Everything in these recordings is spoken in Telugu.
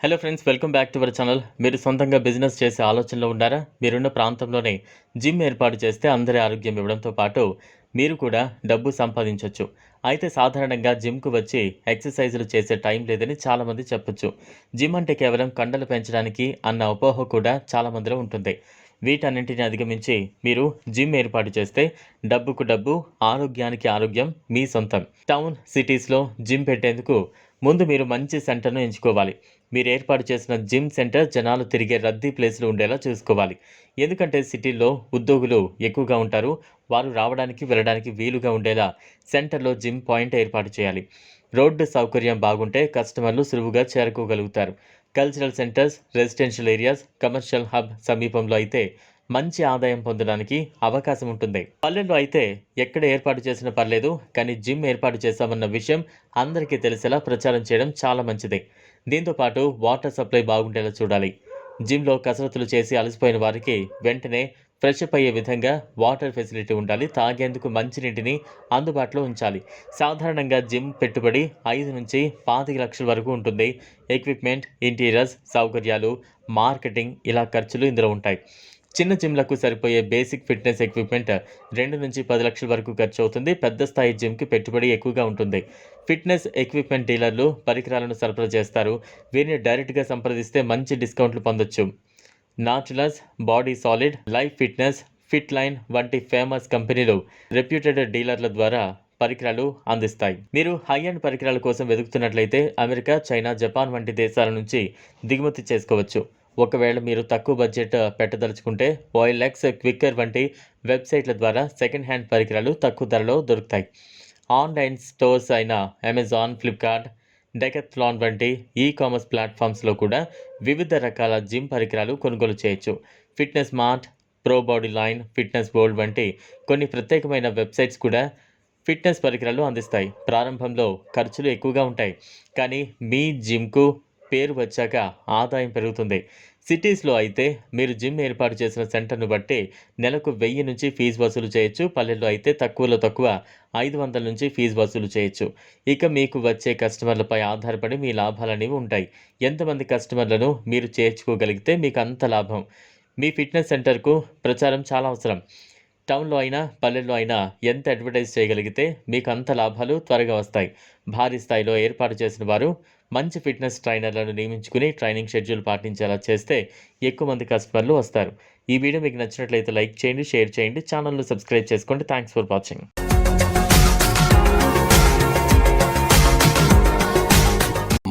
Hello friends welcome back to our channel మీరు సొంతంగా బిజినెస్ చేసే ఆలోచనలో ఉన్నారా? మీరున్న ప్రాంతంలోనే జిమ్ ఏర్పాటు చేస్తే అందరి ఆరోగ్యం ఇవ్వడంతో పాటు మీరు కూడా డబ్బు సంపాదించవచ్చు అయితే సాధారణంగా జిమ్కు వచ్చి ఎక్సర్సైజులు చేసే టైం లేదని చాలామంది చెప్పొచ్చు. జిమ్ అంటే కేవలం కండలు పెంచడానికి అన్న అపోహ కూడా చాలామందిలో ఉంటుంది. వీటన్నింటిని అధిగమించి మీరు జిమ్ ఏర్పాటు చేస్తే డబ్బుకు డబ్బు ఆరోగ్యానికి ఆరోగ్యం మీ సొంతం. టౌన్ సిటీస్లో జిమ్ పెట్టేందుకు ముందు మీరు మంచి సెంటర్ను ఎంచుకోవాలి. మీరు ఏర్పాటు చేసిన జిమ్ సెంటర్ జనాలు తిరిగే రద్దీ ప్లేస్లు ఉండేలా చూసుకోవాలి. ఎందుకంటే సిటీల్లో ఉద్యోగులు ఎక్కువగా ఉంటారు. వారు రావడానికి వెళ్ళడానికి వీలుగా ఉండేలా సెంటర్లో జిమ్ పాయింట్ ఏర్పాటు చేయాలి. రోడ్డు సౌకర్యం బాగుంటే కస్టమర్లు సులువుగా చేరుకోగలుగుతారు. Cultural centres residential areas commercial hub సమీపంలో అయితే మంచి ఆదాయం పొందడానికి అవకాశం ఉంటుంది. పల్లెల్లో అయితే ఎక్కడ ఏర్పాటు చేసినా పర్లేదు కానీ జిమ్ ఏర్పాటు చేశామన్న విషయం అందరికీ తెలిసేలా ప్రచారం చేయడం చాలా మంచిది. దీంతో పాటు వాటర్ సప్లై బాగుండేలా చూడాలి. జిమ్లో కసరత్తులు చేసి అలసిపోయిన వారికి వెంటనే ఫ్రెష్ అప్ అయ్యే విధంగా వాటర్ ఫెసిలిటీ ఉండాలి. తాగేందుకు మంచినీటిని అందుబాటులో ఉంచాలి. సాధారణంగా జిమ్ పెట్టుబడి ఐదు నుంచి పాతిక లక్షల వరకు ఉంటుంది. ఎక్విప్మెంట్ ఇంటీరియర్స్ సౌకర్యాలు మార్కెటింగ్ ఇలా ఖర్చులు ఇందులో ఉంటాయి. చిన్న జిమ్లకు సరిపోయే బేసిక్ ఫిట్నెస్ ఎక్విప్మెంట్ రెండు నుంచి పది లక్షల వరకు ఖర్చు అవుతుంది పెద్ద స్థాయి జిమ్కి పెట్టుబడి ఎక్కువగా ఉంటుంది. ఫిట్నెస్ ఎక్విప్మెంట్ డీలర్లు పరికరాలను సరఫరా చేస్తారు. వీరిని డైరెక్ట్గా సంప్రదిస్తే మంచి డిస్కౌంట్లు పొందొచ్చు. Nautilus Body Solid Life Fitness Fit Line వంటి ఫేమస్ కంపెనీలు రెప్యూటెడ్ డీలర్ల ద్వారా పరికరాలు అందిస్తాయి. మీరు హై అండ్ పరికరాల కోసం వెతుకుతున్నట్లయితే అమెరికా చైనా జపాన్ వంటి దేశాల నుంచి దిగుమతి చేసుకోవచ్చు. ఒకవేళ మీరు తక్కువ బడ్జెట్ పెట్టదలుచుకుంటే ఓఎల్ఎక్స్ క్విక్కర్ వంటి వెబ్సైట్ల ద్వారా సెకండ్ హ్యాండ్ పరికరాలు తక్కువ ధరలో దొరుకుతాయి. ఆన్లైన్ స్టోర్స్ అయిన అమెజాన్ ఫ్లిప్కార్ట్ డెకెత్లాన్ వంటి ఈ కామర్స్ ప్లాట్ఫామ్స్లో కూడా వివిధ రకాల జిమ్ పరికరాలు కొనుగోలు చేయొచ్చు. Fitness Mart Pro Body Line Fitness Gold వంటి కొన్ని ప్రత్యేకమైన వెబ్సైట్స్ కూడా ఫిట్నెస్ పరికరాలు అందిస్తాయి. ప్రారంభంలో ఖర్చులు ఎక్కువగా ఉంటాయి కానీ మీ జిమ్కు పేరు వచ్చాక ఆదాయం పెరుగుతుంది. సిటీస్లో అయితే మీరు జిమ్ ఏర్పాటు చేసిన సెంటర్ను బట్టి నెలకు వెయ్యి నుంచి ఫీజు వసూలు చేయొచ్చు పల్లెల్లో అయితే తక్కువలో తక్కువ ఐదు వందల నుంచి ఫీజు వసూలు చేయొచ్చు. ఇక మీకు వచ్చే కస్టమర్లపై ఆధారపడి మీ లాభాలు అనేవి ఉంటాయి. ఎంతమంది కస్టమర్లను మీరు చేర్చుకోగలిగితే మీకు అంత లాభం. మీ ఫిట్నెస్ సెంటర్కు ప్రచారం చాలా అవసరం. టౌన్లో అయినా పల్లెల్లో అయినా ఎంత అడ్వర్టైజ్ చేయగలిగితే మీకు అంత లాభాలు త్వరగా వస్తాయి. భారీ స్థాయిలో ఏర్పాటు చేసిన వారు మంచి ఫిట్నెస్ ట్రైనర్లను నియమించుకుని ట్రైనింగ్ షెడ్యూల్ పాటించేలా చేస్తే ఎక్కువ మంది కస్టమర్లు వస్తారు. ఈ వీడియో మీకు నచ్చినట్లయితే లైక్ చేయండి షేర్ చేయండి ఛానల్ను సబ్స్క్రైబ్ చేసుకోండి. Thanks for watching.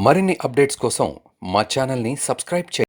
మరిన్ని అప్డేట్స్ కోసం మా ఛానల్ని సబ్స్క్రైబ్ చేయండి.